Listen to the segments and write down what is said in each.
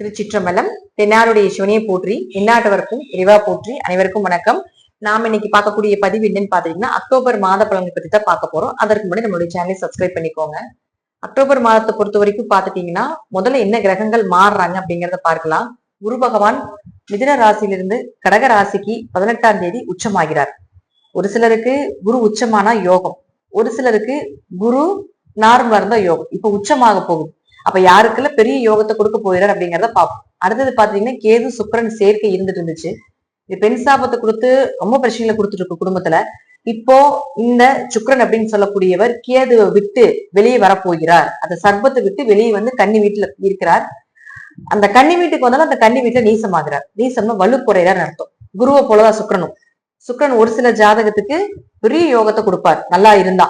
திருச்சிற்றம்பலம் தென்னாருடைய சிவனையை போற்றி எந்நாட்டவருக்கும் இறைவா போற்றி அனைவருக்கும் வணக்கம். நாம இன்னைக்கு பார்க்கக்கூடிய பதிவு என்னன்னு பாத்தீங்கன்னா அக்டோபர் மாத பலன்கள் பத்தி தான் பார்க்க போறோம். அதற்கு முன்னாடி நம்மளுடைய சேனலை சப்ஸ்கிரைப் பண்ணிக்கோங்க. அக்டோபர் மாதத்தை பொறுத்த வரைக்கும் பாத்துட்டீங்கன்னா முதல்ல என்ன கிரகங்கள் மாறுறாங்க அப்படிங்கறத பார்க்கலாம். குரு பகவான் மிதுன ராசியிலிருந்து கடக ராசிக்கு பதினெட்டாம் தேதி உச்சமாகிறார். ஒரு சிலருக்கு குரு உச்சமானா யோகம். ஒரு சிலருக்கு குரு நார்மலா இருந்தா யோகம். இப்ப உச்சமாக போகுது. அப்ப யாருக்கெல்லாம் பெரிய யோகத்தை கொடுக்க போயிறார் அப்படிங்கிறத பார்ப்போம். அடுத்தது பாத்தீங்கன்னா கேது சுக்கிரன் சேர்க்கை இருந்துட்டு இருந்துச்சு. இது பெண் சாபத்தை கொடுத்து ரொம்ப பிரச்சனைகளை கொடுத்துட்டு இருக்கு குடும்பத்துல. இப்போ இந்த சுக்கரன் அப்படின்னு சொல்லக்கூடியவர் கேதுவை விட்டு வெளியே வரப்போகிறார். அந்த சர்பத்தை விட்டு வெளியே வந்து கன்னி வீட்டுல இருக்கிறார். அந்த கன்னி வீட்டுக்கு வந்தாலும் அந்த கன்னி வீட்டுல நீசமாகிறார். நீசம்னா வலு குறையார் அர்த்தம். குருவை போலதான் சுக்கிரனும். சுக்கிரன் ஒரு சில ஜாதகத்துக்கு பெரிய யோகத்தை கொடுப்பார். நல்லா இருந்தா.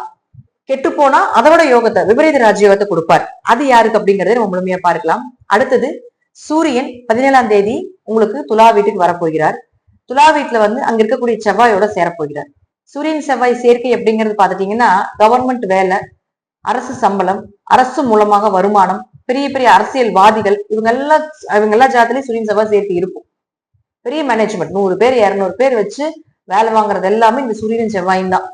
கெட்டு போனா அதோட யோகத்தை விபரீத ராஜயோகத்தை கொடுப்பார். அது யாருக்கு அப்படிங்கறத நம்ம முழுமையா பார்க்கலாம். அடுத்தது சூரியன் பதினேழாம் தேதி உங்களுக்கு துலா வீட்டுக்கு வரப்போகிறார். துலா வீட்டுல வந்து அங்க இருக்கக்கூடிய செவ்வாயோட சேரப்போகிறார். சூரியன் செவ்வாய் சேர்க்கை அப்படிங்கிறது பாத்துட்டீங்கன்னா கவர்மெண்ட் வேலை அரசு சம்பளம் அரசு மூலமாக வருமானம் பெரிய பெரிய அரசியல்வாதிகள் இவங்க எல்லா இவங்க எல்லா ஜாத்திலையும் சூரியன் செவ்வாய் சேர்க்கை இருக்கும். பெரிய மேனேஜ்மெண்ட் நூறு பேர் இருநூறு பேர் வச்சு வேலை வாங்குறது எல்லாமே இந்த சூரியன் செவ்வாயின் தான்.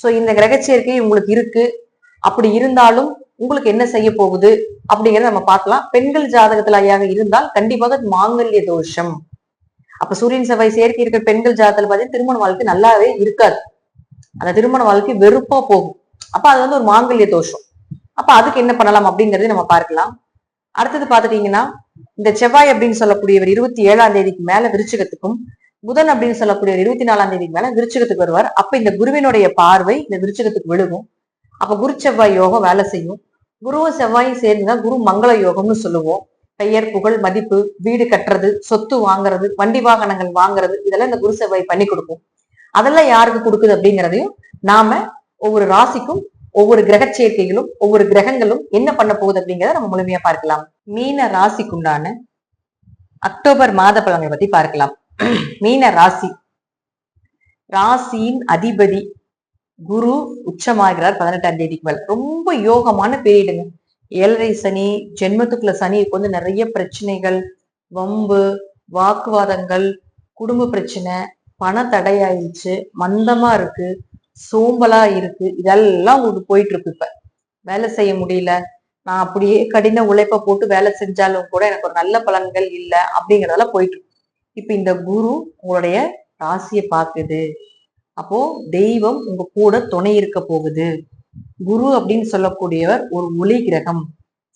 சோ இந்த கிரக சேர்க்கை உங்களுக்கு இருக்கு. அப்படி இருந்தாலும் உங்களுக்கு என்ன செய்ய போகுது? அப்படிங்கறத நம்ம பார்க்கலாம். பெண்கள் ஜாதகத்துல ஐயாக இருந்தால் கண்டிப்பாக மாங்கல்ய தோஷம். அப்ப சூரியன் செவ்வாய் சேர்க்கை இருக்கிற பெண்கள் ஜாதகத்துல பார்த்தீங்கன்னா திருமண வாழ்க்கை நல்லாவே இருக்காது. அந்த திருமண வாழ்க்கை வெறுப்பா போகும். அப்ப அது வந்து ஒரு மாங்கல்ய தோஷம். அப்ப அதுக்கு என்ன பண்ணலாம் அப்படிங்கறதை நம்ம பார்க்கலாம். அடுத்தது பாத்துட்டீங்கன்னா இந்த செவ்வாய் அப்படின்னு சொல்லக்கூடியவர் இருபத்தி ஏழாம் தேதிக்கு மேல விருச்சிகத்துக்கும் புதன் அப்படின்னு சொல்லக்கூடிய இருபத்தி நாலாம் தேதிக்கு மேல விருச்சகத்துக்கு வருவார். அப்ப இந்த குருவினுடைய பார்வை இந்த விருச்சகத்துக்கு விழுகும். அப்ப குரு செவ்வாய் யோகம் வேலை செய்யும். குருவும் செவ்வாயும் சேர்ந்துதான் குரு மங்கள யோகம்னு சொல்லுவோம். பெயர் புகழ் மதிப்பு வீடு கட்டுறது சொத்து வாங்குறது வண்டி வாகனங்கள் வாங்குறது இதெல்லாம் இந்த குரு செவ்வாய் பண்ணி கொடுக்கும். அதெல்லாம் யாருக்கு கொடுக்குது அப்படிங்கிறதையும் நாம ஒவ்வொரு ராசிக்கும் ஒவ்வொரு கிரக சேர்க்கைகளும் ஒவ்வொரு கிரகங்களும் என்ன பண்ண போகுது அப்படிங்கிறத நம்ம முழுமையா பார்க்கலாம். மீன ராசிக்குண்டான அக்டோபர் மாத பலன்களை பத்தி பார்க்கலாம். மீன ராசி. ராசியின் அதிபதி குரு உச்சமாகிறார் பதினெட்டாம் தேதிக்கு மேல. ரொம்ப யோகமான பீரியடுங்க ஏழரை சனி ஜென்மத்துக்குள்ள சனி வந்து நிறைய பிரச்சனைகள். வம்பு வாக்குவாதங்கள் குடும்ப பிரச்சனை பண தடையாயிடுச்சு மந்தமா இருக்கு சோம்பலா இருக்கு இதெல்லாம் உங்களுக்கு போயிட்டு இருக்கு இப்ப. வேலை செய்ய முடியல. நான் அப்படியே கடின உழைப்ப போட்டு வேலை செஞ்சாலும் கூட எனக்கு ஒரு நல்ல பலன்கள் இல்லை அப்படிங்கறதெல்லாம் போயிட்டு இருக்கு. இப்ப இந்த குரு உங்களுடைய ராசியை பார்க்குது. அப்போ தெய்வம் உங்க கூட துணை இருக்க போகுது. குரு அப்படின்னு சொல்லக்கூடியவர் ஒரு ஒளி கிரகம்.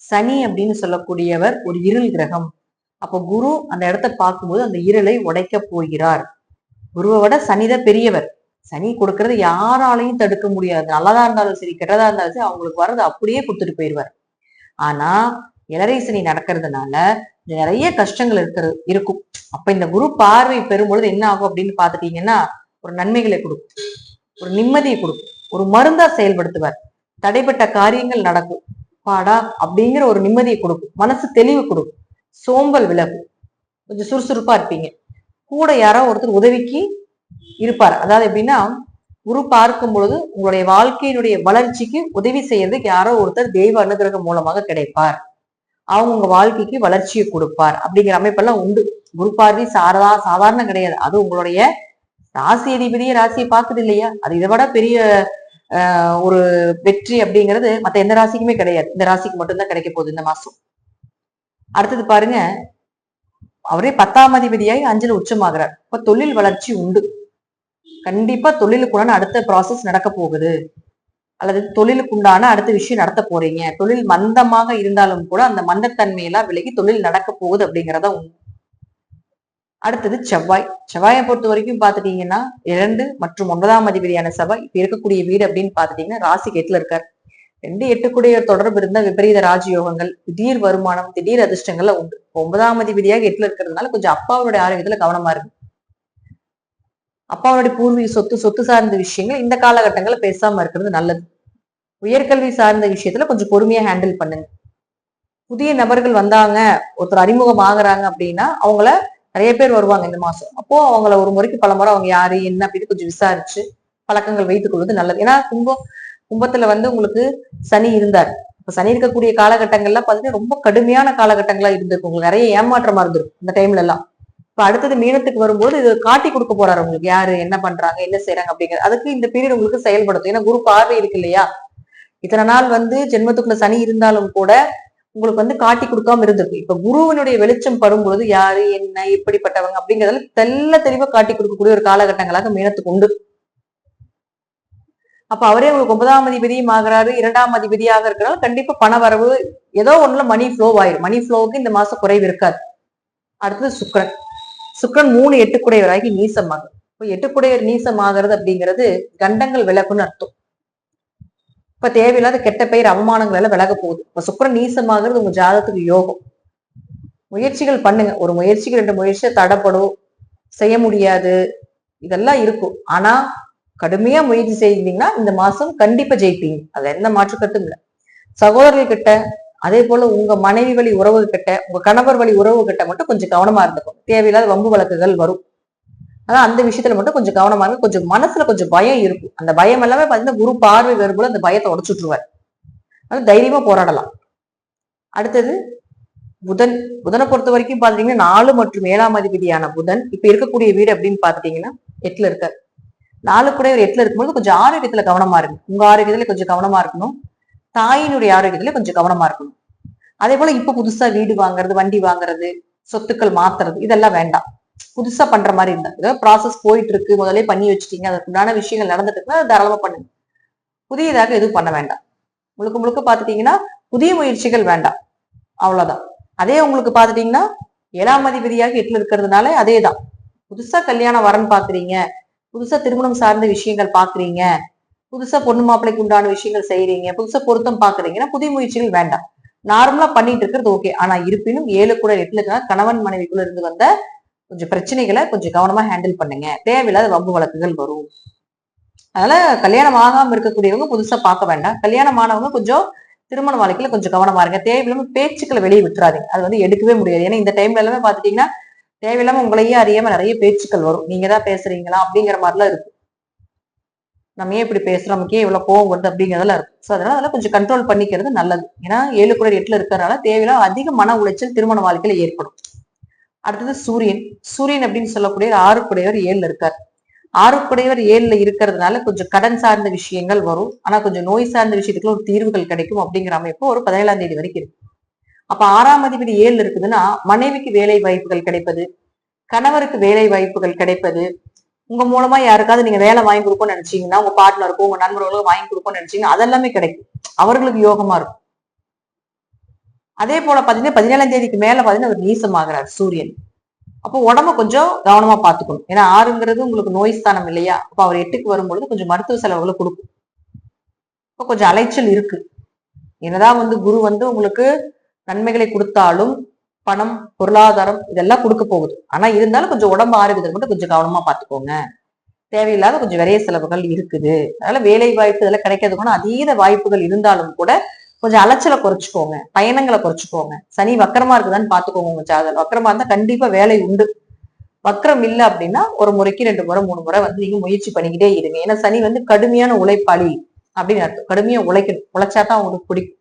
சனி அப்படின்னு சொல்லக்கூடியவர் ஒரு இருள் கிரகம். அப்போ குரு அந்த இடத்த பார்க்கும்போது அந்த இருளை உடைக்க போகிறார். குருவை விட சனித பெரியவர். சனி கொடுக்கறது யாராலையும் தடுக்க முடியாது. நல்லதா இருந்தாலும் சரி கெட்டதா இருந்தாலும் சரி அவங்களுக்கு வர்றது அப்படியே கொடுத்துட்டு போயிடுவார். ஆனா இளரேசனி நடக்கிறதுனால நிறைய கஷ்டங்கள் இருக்கிறது இருக்கும். அப்ப இந்த குரு பார்வை பெறும்பொழுது என்ன ஆகும் அப்படின்னு பாத்துட்டீங்கன்னா ஒரு நன்மைகளை கொடுக்கும். ஒரு நிம்மதியை கொடுக்கும். ஒரு மருந்தா செயல்படுத்துவார். தடைப்பட்ட காரியங்கள் நடக்கும். பாடா அப்படிங்கிற ஒரு நிம்மதியை கொடுக்கும். மனசு தெளிவு கொடுக்கும். சோம்பல் விலகும். கொஞ்சம் சுறுசுறுப்பா இருப்பீங்க. கூட யாரோ ஒருத்தர் உதவிக்கு இருப்பார். அதாவது எப்படின்னா குரு பார்க்கும் பொழுது உங்களுடைய வாழ்க்கையினுடைய வளர்ச்சிக்கு உதவி செய்யறதுக்கு யாரோ ஒருத்தர் தெய்வ அனுகிரகம் மூலமாக கிடைப்பார். அவங்கவுங்க வாழ்க்கைக்கு வளர்ச்சியை கொடுப்பார். அப்படிங்கிற அமைப்பெல்லாம் உண்டு. குரு பார்வை சாரதா சாதாரண கிடையாது. அது உங்களுடைய ராசி அதிபதியே ராசியை பார்க்குது இல்லையா? அது இதை விட பெரிய ஒரு வெற்றி அப்படிங்கிறது மற்ற எந்த ராசிக்குமே கிடையாது. இந்த ராசிக்கு மட்டும்தான் கிடைக்க போகுது இந்த மாசம். அடுத்தது பாருங்க. அவரே பத்தாம் அதிபதியாகி அஞ்சல் உச்சமாகிறார். இப்ப தொழில் வளர்ச்சி உண்டு. கண்டிப்பா தொழிலுக்குள்ளான அடுத்த ப்ராசஸ் நடக்க போகுது. அல்லது தொழிலுக்குண்டான அடுத்த விஷயம் நடத்த போறீங்க. தொழில் மந்தமாக இருந்தாலும் கூட அந்த மந்தத்தன்மையெல்லாம் விலகி தொழில் நடக்க போகுது அப்படிங்கிறத அடுத்தது செவ்வாய். செவ்வாயை பொறுத்த வரைக்கும் பாத்துட்டீங்கன்னா இரண்டு மற்றும் ஒன்பதாம் அதிபதியான செவ்வாய் இப்ப இருக்கக்கூடிய வீடு அப்படின்னு பாத்துட்டீங்கன்னா ராசி எட்டுல இருக்கார். ரெண்டு எட்டுக்குடைய தொடர்பு இருந்த விபரீத ராஜயோகங்கள் திடீர் வருமானம் திடீர் அதிர்ஷ்டங்கள்ல உண்டு. ஒன்பதாம் அதிபதியாக எட்டுல இருக்கிறதுனால கொஞ்சம் அப்பாவுடைய ஆரோக்கியத்துல கவனமா இருக்கு. அப்பாவுடைய பூர்வீக சொத்து சொத்து சார்ந்த விஷயங்கள் இந்த காலகட்டங்களில் பேசாம இருக்கிறது நல்லது. உயர்கல்வி சார்ந்த விஷயத்துல கொஞ்சம் பொறுமையா ஹேண்டில் பண்ணுங்க. புதிய நபர்கள் வந்தாங்க ஒருத்தர் அறிமுகம் ஆகுறாங்க அப்படின்னா அவங்கள நிறைய பேர் வருவாங்க இந்த மாசம். அப்போ அவங்கள ஒரு முறைக்கு பல முறை அவங்க யாரு என்ன அப்படின்னு கொஞ்சம் விசாரிச்சு பழக்கங்கள் வைத்துக் கொள்வது நல்லது. ஏன்னா கும்பம் கும்பத்துல வந்து உங்களுக்கு சனி இருந்தார். இப்ப சனி இருக்கக்கூடிய காலகட்டங்கள்லாம் பார்த்தீங்கன்னா ரொம்ப கடுமையான காலகட்டங்களா இருந்திருக்கும். உங்களுக்கு நிறைய ஏமாற்றமா இருந்திருக்கும். இந்த டைம்ல எல்லாம். இப்ப அடுத்தது மீனத்துக்கு வரும்போது இது காட்டி கொடுக்க போறாரு உங்களுக்கு யாரு என்ன பண்றாங்க என்ன செய்யறாங்க அப்படிங்கிறது அதுக்கு இந்த பீரியட் உங்களுக்கு செயல்படுத்தும். ஏன்னா குரு பார்வை இருக்கு இல்லையா? இத்தனை நாள் வந்து ஜென்மத்துக்குள்ள சனி இருந்தாலும் கூட உங்களுக்கு வந்து காட்டி கொடுக்காம இருந்திருக்கு. இப்ப குருவினுடைய வெளிச்சம் படும்பொழுது யாரு என்ன எப்படிப்பட்டவங்க அப்படிங்கறதுல தெல்ல தெளிவா காட்டி கொடுக்கக்கூடிய ஒரு காலகட்டங்களாக மீனத்துக்கு உண்டு. அப்ப அவரே உங்களுக்கு ஒன்பதாம் அதிபதியும் ஆகிறாரு. இரண்டாம் அதிபதியாக இருக்கிறனால கண்டிப்பா பண வரவு ஏதோ ஒண்ணுல மணி ஃப்ளோ ஆயிரும். மணி ஃப்ளோவுக்கு இந்த மாசம் குறைவு இருக்காது. அடுத்தது சுக்கரன். சுக்கரன் மூணு எட்டுக்குடையவராகி நீசமாகும் இப்போ எட்டுக்குடையவர் நீசமாகிறது அப்படிங்கிறது கண்டங்கள் விலகுன்னு அர்த்தம். இப்ப தேவையில்லாத கெட்ட பெயர் அவமானங்கள் எல்லாம் விலக போகுது. இப்ப சுக்கரன் நீசமாகிறது உங்க ஜாதகத்துக்கு யோகம். முயற்சிகள் பண்ணுங்க. ஒரு முயற்சிக்கு ரெண்டு முயற்சியை தடப்படும். செய்ய முடியாது. இதெல்லாம் இருக்கும். ஆனா கடுமையா முயற்சி செய்தீங்கன்னா இந்த மாசம் கண்டிப்பா ஜெயிப்பீங்க. அதுல எந்த மாற்றுக்கத்தும் இல்லை. சகோதரர்கள் கிட்ட அதே போல உங்க மனைவி வழி உறவு கிட்ட உங்க கணவர் வழி உறவு கிட்ட மட்டும் கொஞ்சம் கவனமா இருந்துக்கும் தேவையில்லாத வம்பு வழக்குகள் வரும். ஆனா அந்த விஷயத்துல மட்டும் கொஞ்சம் கவனமா இருக்கும் கொஞ்சம் மனசுல கொஞ்சம் பயம் இருக்கும். அந்த பயம் எல்லாமே பாத்தீங்கன்னா குரு பார்வை வரும்போது அந்த பயத்தை உடச்சுட்டுருவார் அது தைரியமா போராடலாம். அடுத்தது புதன். புதனை பொறுத்த வரைக்கும் பாத்தீங்கன்னா நாலு மற்றும் ஏழாம் அதிபதியான புதன். இப்ப இருக்கக்கூடிய வீடு அப்படின்னு பாத்துட்டீங்கன்னா எட்டுல இருக்காரு. நாலு கூட ஒரு எட்டுல இருக்கும்போது கொஞ்சம் ஆரோக்கியத்துல கவனமா இருக்கும் உங்க ஆரோக்கியத்துல கொஞ்சம் கவனமா இருக்கணும். தாயினுடைய ஆரோக்கியத்துல கொஞ்சம் கவனமா இருக்கணும். அதே போல இப்ப புதுசா வீடு வாங்குறது வண்டி வாங்குறது சொத்துக்கள் மாத்துறது இதெல்லாம் வேண்டாம். புதுசா பண்ற மாதிரி இருந்தா ஏதோ ப்ராசஸ் போயிட்டு இருக்கு முதல்ல பண்ணி வச்சுட்டீங்க அதுக்கு உண்டான விஷயங்கள் நடந்துட்டு இருக்குன்னா தாராளமா பண்ணுங்க. புதியதாக எதுவும் பண்ண வேண்டாம். முழுக்க முழுக்க பாத்துட்டீங்கன்னா புதிய முயற்சிகள் வேண்டாம். அவ்வளவுதான். அதே உங்களுக்கு பாத்துட்டீங்கன்னா ஏழாம் அதிபதியாக எட்டுல இருக்கிறதுனால அதே தான் புதுசா கல்யாணம் வரன்னு பாக்குறீங்க புதுசா திருமணம் சார்ந்த விஷயங்கள் பாக்குறீங்க புதுசா பொண்ணு மாப்பிளைக்கு உண்டான விஷயங்கள் செய்யறீங்க புதுசா பொருத்தம் பாக்குறீங்கன்னா புதிய முயற்சிகள் வேண்டாம். நார்மலா பண்ணிட்டு இருக்கிறது ஓகே ஆனா இருப்பினும் ஏழு கூட எட்டுல இருக்கிற கணவன் மனைவிக்குள்ள இருந்து வந்த கொஞ்சம் பிரச்சனைகளை கொஞ்சம் கவனமா ஹேண்டில் பண்ணுங்க. தேவையில்லாத வம்பு வழக்குகள் வரும். அதனால கல்யாணம் ஆகாம இருக்கக்கூடியவங்க புதுசா பார்க்க வேண்டாம். கல்யாணம் ஆனவங்க கொஞ்சம் திருமண வாழ்க்கையில கொஞ்சம் கவனமா இருங்க. தேவையில்லாம பேச்சுக்களை வெளியே விட்டுறாதீங்க. அது வந்து எடுக்கவே முடியாது. ஏன்னா இந்த டைம்ல எல்லாமே பாத்துட்டீங்கன்னா தேவையில்லாம உங்களையே அறியாம நிறைய பேச்சுக்கள் வரும். நீங்க தான் பேசுறீங்களா அப்படிங்கிற மாதிரிலாம் இருக்கும். நம்ம ஏன் இப்படி பேசுறோம்? நமக்கு ஏன் இவ்வளவு கோவம் வருது அப்படிங்கிறதெல்லாம் இருக்கும். ஸோ அதனால அதெல்லாம் கொஞ்சம் கண்ட்ரோல் பண்ணிக்கிறது நல்லது. ஏன்னா ஏழு கூட எட்டுல இருக்கிறதுனால தேவையில்லாம அதிக மன உளைச்சல் திருமண வாழ்க்கையில ஏற்படும். அடுத்தது சூரியன். சூரியன் அப்படின்னு சொல்லக்கூடிய ஆறுக்குடையவர் ஏழுல இருக்கார். ஆறுக்குடையவர் ஏழுல இருக்கிறதுனால கொஞ்சம் கடன் சார்ந்த விஷயங்கள் வரும். ஆனா கொஞ்சம் நோய் சார்ந்த விஷயத்துக்குள்ள ஒரு தீர்வுகள் கிடைக்கும் அப்படிங்கிற அமைப்பு ஒரு பதினேழாம் தேதி வரைக்கும் இருக்கு. அப்ப ஆறாம் அதிபதி ஏழுல இருக்குதுன்னா மனைவிக்கு வேலை வாய்ப்புகள் கிடைப்பது கணவருக்கு வேலை வாய்ப்புகள் கிடைப்பது உங்க மூலமா யாருக்காவது நீங்க வேலை வாங்கி கொடுப்போம்னு நினைச்சீங்கன்னா உங்க பார்ட்னருக்கும் உங்க நண்பர்களுக்கும் வாங்கி கொடுப்போம்னு நினைச்சீங்கன்னா அதெல்லாமே கிடைக்கும். அவர்களுக்கு யோகமா இருக்கும். அதே போல பாத்தீங்கன்னா பதினேழாம் தேதிக்கு மேல பாத்தீங்கன்னா அவர் நீசமாகிறார் சூரியன். அப்போ உடம்ப கொஞ்சம் கவனமா பாத்துக்கணும். ஏன்னா ஆறுங்கிறது உங்களுக்கு நோய் ஸ்தானம் இல்லையா? அப்ப அவர் எட்டுக்கு வரும்பொழுது கொஞ்சம் மருத்துவ செலவுகளை கொடுக்கும். இப்போ கொஞ்சம் அலைச்சல் இருக்கு. என்னதான் வந்து குரு வந்து உங்களுக்கு நன்மைகளை கொடுத்தாலும் பணம் பொருளாதாரம் இதெல்லாம் கொடுக்க போகுது. ஆனா இருந்தாலும் கொஞ்சம் உடம்பு ஆரோக்கியத்தை மட்டும் கொஞ்சம் கவனமா பாத்துக்கோங்க தேவையில்லாத கொஞ்சம் விரைய செலவுகள் இருக்குது. அதனால வேலை வாய்ப்பு இதெல்லாம் கிடைக்கிறதுக்கான அதீத வாய்ப்புகள் இருந்தாலும் கூட கொஞ்சம் அலைச்சலை குறைச்சிக்கோங்க. பயணங்களை குறைச்சிக்கோங்க. சனி வக்கரமா இருக்குதான்னு பாத்துக்கோங்க உங்க ஜாதகம். வக்கரமா இருந்தா கண்டிப்பா வேலை உண்டு. வக்கரம் இல்லை அப்படின்னா ஒரு முறைக்கு ரெண்டு முறை மூணு முறை வந்து நீங்க முயற்சி பண்ணிக்கிட்டே இருங்க. ஏன்னா சனி வந்து கடுமையான உழைப்பாளி அப்படின்னு அர்த்தம். கடுமையா உழைக்கணும். உழைச்சா தான் உங்களுக்கு பிடிக்கும்.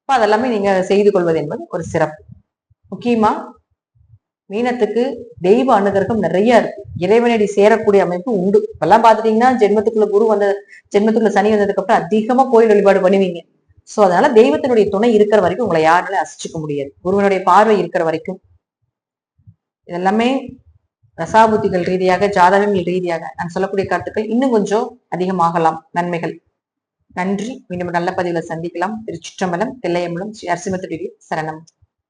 அப்ப அதெல்லாமே நீங்க செய்து கொள்வது என்பது ஒரு சிறப்பு. முக்கியமா மீனத்துக்கு தெய்வ அனுகிரகம் நிறைய இருக்கு. இறைவனடி சேரக்கூடிய அமைப்பு உண்டு. இப்பெல்லாம் பாத்துட்டீங்கன்னா ஜென்மத்துக்குள்ள குரு வந்த ஜென்மத்துக்குள்ள சனி வந்ததுக்கு அப்புறம் அதிகமா கோயில் வழிபாடு பண்ணுவீங்க. சோ அதனால தெய்வத்தினுடைய துணை இருக்கிற வரைக்கும் உங்களை யாருனாலும் அசிச்சுக்க முடியாது. குருவனுடைய பார்வை இருக்கிற வரைக்கும். இதெல்லாமே ரசாபுத்திகள் ரீதியாக ஜாதகங்கள் ரீதியாக நான் சொல்லக்கூடிய கருத்துக்கள் இன்னும் கொஞ்சம் அதிகமாகலாம். நன்மைகள். நன்றி. மீண்டும் நல்ல பதிவுல சந்திக்கலாம். திருச்சிற்றம்பலம் தில்லையம்பலம் ஸ்ரீ நரசிம்மத்துடைய சரணம்.